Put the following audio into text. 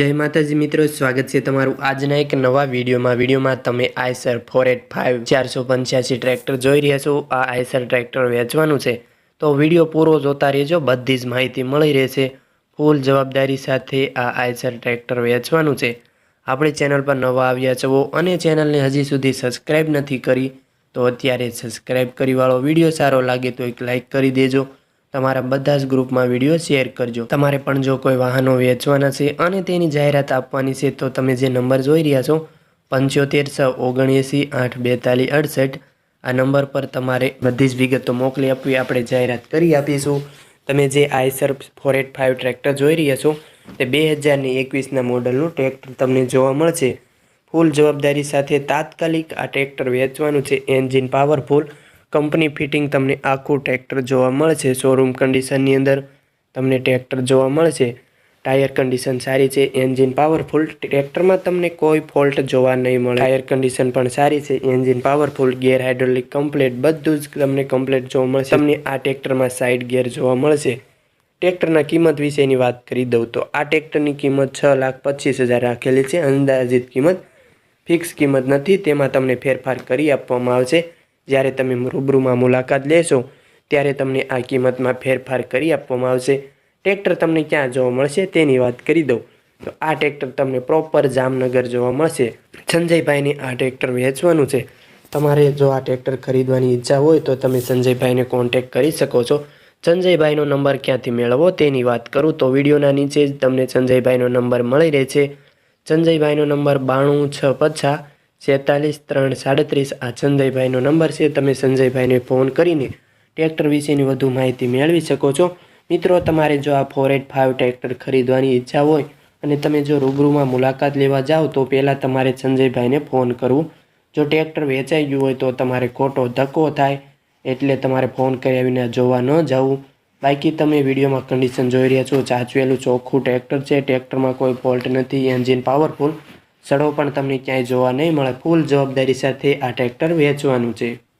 જય માતાજી મિત્રો, સ્વાગત છે તમારું આજના એક નવા વિડીયોમાં. વિડીયોમાં તમે આઈસર ફોર એટ ફાઇવ ચારસો પંચ્યાસી ટ્રેક્ટર જોઈ રહ્યા છો. આ આઈસર ટ્રેક્ટર વેચવાનું છે. તો વીડિયો પૂરો જોતા રહેજો, બધી જ માહિતી મળી રહેશે. ફૂલ જવાબદારી સાથે આ આઈસર ટ્રેક્ટર વેચવાનું છે. આપણી ચેનલ પર નવા આવ્યા છો અને ચેનલને હજી સુધી સબસ્ક્રાઈબ નથી કરી, તો અત્યારે સબસ્ક્રાઈબ કરીવાળો વીડિયો સારો લાગે તો એક લાઈક કરી દેજો. તમારા બધા જ ગ્રુપમાં વીડિયો શેર કરજો. તમારે પણ જો કોઈ વાહનો વેચવાના છે અને તેની જાહેરાત આપવાની છે, તો તમે જે નંબર જોઈ રહ્યા છો, પંચોતેર છ ઓગણએંસી આઠ બેતાલીસ અડસઠ, આ નંબર પર તમારે બધી જ વિગતો મોકલી આપવી, આપણે જાહેરાત કરી આપીશું. તમે જે Eicher four eight five tractor જોઈ રહ્યા છો, તે બે હજારની એકવીસના મોડલનું ટ્રેક્ટર તમને જોવા મળશે. ફૂલ જવાબદારી સાથે તાત્કાલિક આ ટ્રેક્ટર વેચવાનું છે. એન્જિન પાવરફુલ કંપની ફિટિંગ તમને આખું ટ્રેક્ટર જોવા મળશે. શોરૂમ કન્ડિશનની અંદર તમને ટ્રેક્ટર જોવા મળશે. ટાયર કન્ડિશન સારી છે. એન્જિન પાવરફુલ ટ્રેક્ટરમાં તમને કોઈ ફોલ્ટ જોવા નહીં મળે. ટાયર કન્ડિશન પણ સારી છે. Engine powerful gear hydraulic complete બધું જ તમને કમ્પ્લેટ જોવા મળશે. તમને આ ટ્રેક્ટરમાં સાઇડ ગેર જોવા મળશે. ટ્રેક્ટરના કિંમત વિશેની વાત કરી દઉં તો આ ટ્રેક્ટરની કિંમત છ લાખ પચીસ હજાર રાખેલી છે. અંદાજિત કિંમત ફિક્સ કિંમત નથી. તેમાં તમને ફેરફાર કરી આપવામાં આવશે. જ્યારે તમે રૂબરૂમાં મુલાકાત લેશો, ત્યારે તમને આ કિંમતમાં ફેરફાર કરી આપવામાં આવશે. ટ્રેક્ટર તમને ક્યાં જોવા મળશે તેની વાત કરી દઉં. તો આ ટ્રેક્ટર તમને પ્રોપર જામનગર જોવા મળશે. સંજયભાઈને આ ટ્રેક્ટર વેચવાનું છે. તમારે જો આ ટ્રેક્ટર ખરીદવાની ઈચ્છા હોય તો તમે સંજયભાઈને કોન્ટેક કરી શકો છો. સંજયભાઈનો નંબર ક્યાંથી મેળવવો તેની વાત કરું તો વિડીયોના નીચે જ તમને સંજયભાઈનો નંબર મળી રહે છે સંજયભાઈનો નંબર બાણું છ પછા છેતાલીસ, ત્રણ, સાડત્રીસ, આ સંજયભાઈનો નંબર છે. તમે સંજયભાઈને ફોન કરીને ટ્રેક્ટર વિશેની વધુ માહિતી મેળવી શકો છો. મિત્રો, તમારે જો આ ફોર એટ ફાઇવ ટ્રેક્ટર ખરીદવાની ઈચ્છા હોય અને તમે જો રૂબરૂમાં મુલાકાત લેવા જાઓ, તો પહેલાં તમારે સંજયભાઈને ફોન કરવું. જો ટ્રેક્ટર વેચાઈ ગયું હોય, તો તમારે ખોટો ધક્કો થાય એટલે તમારે ફોન કરી આવીને જોવા ન જવું. બાકી તમે વિડીયોમાં કન્ડિશન જોઈ રહ્યા છો. ચાચવેલું ચોખ્ખું ટ્રેક્ટર છે. ટ્રેક્ટરમાં કોઈ ફોલ્ટ નથી. એન્જિન પાવરફુલ સડો પણ તમને ક્યાંય જોવા નહીં મળે. ફૂલ જવાબદારી સાથે આ ટ્રેક્ટર વેચવાનું છે.